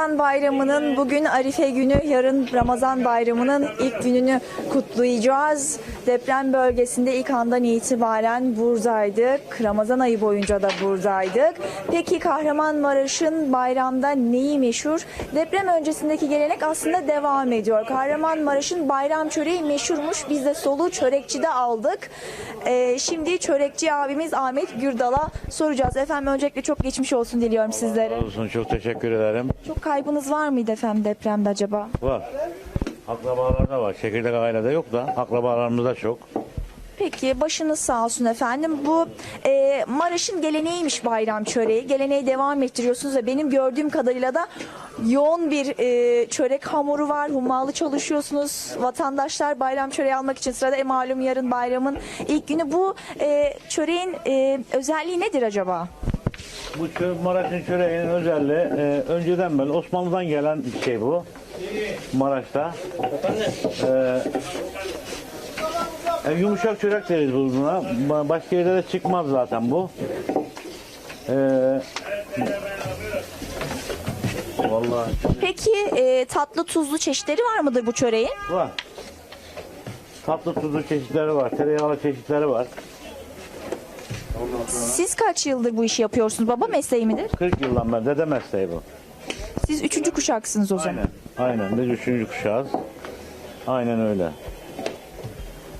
Ramazan bayramının bugün Arife günü, yarın Ramazan bayramının ilk gününü kutlayacağız. Deprem bölgesinde ilk andan itibaren buradaydık. Ramazan ayı boyunca da buradaydık. Peki Kahramanmaraş'ın bayramda neyi meşhur? Deprem öncesindeki gelenek aslında devam ediyor. Kahramanmaraş'ın bayram çöreği meşhurmuş. Biz de soluğu çörekçide aldık. Ee, şimdi çörekçi abimiz Ahmet Gürdal'a soracağız. Efendim öncelikle çok geçmiş olsun diliyorum sizlere. olsun çok teşekkür ederim. Çok kaybınız var mıydı efendim depremde acaba? Var. Akrabalarda var. Çekirdek ailede yok da akrabalarımızda çok. Peki başınız sağ olsun efendim. Bu e, Maraş'ın geleneğiymiş bayram çöreği. Geleneği devam ettiriyorsunuz ve benim gördüğüm kadarıyla da yoğun bir e, çörek hamuru var. Hummalı çalışıyorsunuz. Vatandaşlar bayram çöreği almak için sırada. E, malum yarın bayramın ilk günü. Bu e, çöreğin e, özelliği nedir acaba? Bu çö- Maraş'ın çöreğinin özelliği e, önceden beri Osmanlı'dan gelen bir şey bu. Maraş'ta. E, e, yumuşak çörek deriz buna. Ba- Başka yerde de çıkmaz zaten bu. E, vallahi Peki e, tatlı tuzlu çeşitleri var mıdır bu çöreğin? var. Tatlı tuzlu çeşitleri var. Tereyağlı çeşitleri var. Siz kaç yıldır bu işi yapıyorsunuz? Baba mesleği midir? 40 yıldan beri dede mesleği bu. Siz üçüncü kuşaksınız o zaman. Aynen. Aynen. Biz üçüncü kuşağız. Aynen öyle.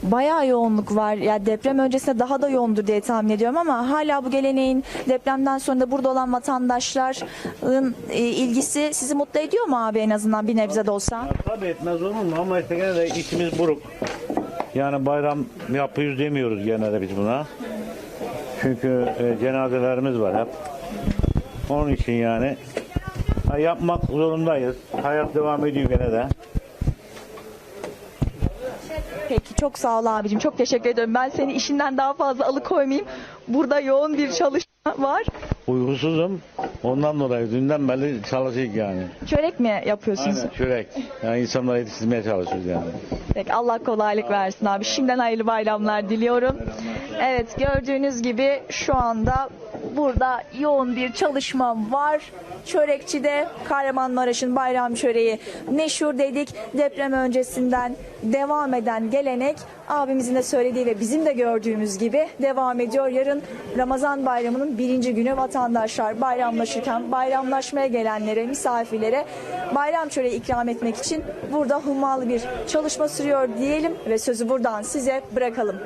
Bayağı yoğunluk var. Ya deprem öncesinde daha da yoğundur diye tahmin ediyorum ama hala bu geleneğin depremden sonra da burada olan vatandaşların e, ilgisi sizi mutlu ediyor mu abi en azından bir nebze de olsa? Tabii etmez olur mu ama işte gene de içimiz buruk. Yani bayram yapıyoruz demiyoruz gene de biz buna. Çünkü e, cenazelerimiz var hep. Onun için yani yapmak zorundayız. Hayat devam ediyor gene de. Peki çok sağ ol abicim. Çok teşekkür ederim. Ben seni işinden daha fazla alıkoymayayım. Burada yoğun bir çalışma var. Uykusuzum. Ondan dolayı dünden beri çalışıyoruz yani. Çörek mi yapıyorsunuz? Aynen çörek. Yani insanlara yetiştirmeye çalışıyoruz yani. Peki Allah kolaylık versin abi. Şimdiden hayırlı bayramlar diliyorum. Evet gördüğünüz gibi şu anda burada yoğun bir çalışma var. Çörekçi'de Kahramanmaraş'ın bayram çöreği meşhur dedik. Deprem öncesinden devam eden gelenek abimizin de söylediği ve bizim de gördüğümüz gibi devam ediyor. Yarın Ramazan bayramının birinci günü vatandaşlar bayramlaşırken bayramlaşmaya gelenlere, misafirlere bayram çöreği ikram etmek için burada hummalı bir çalışma sürüyor diyelim ve sözü buradan size bırakalım.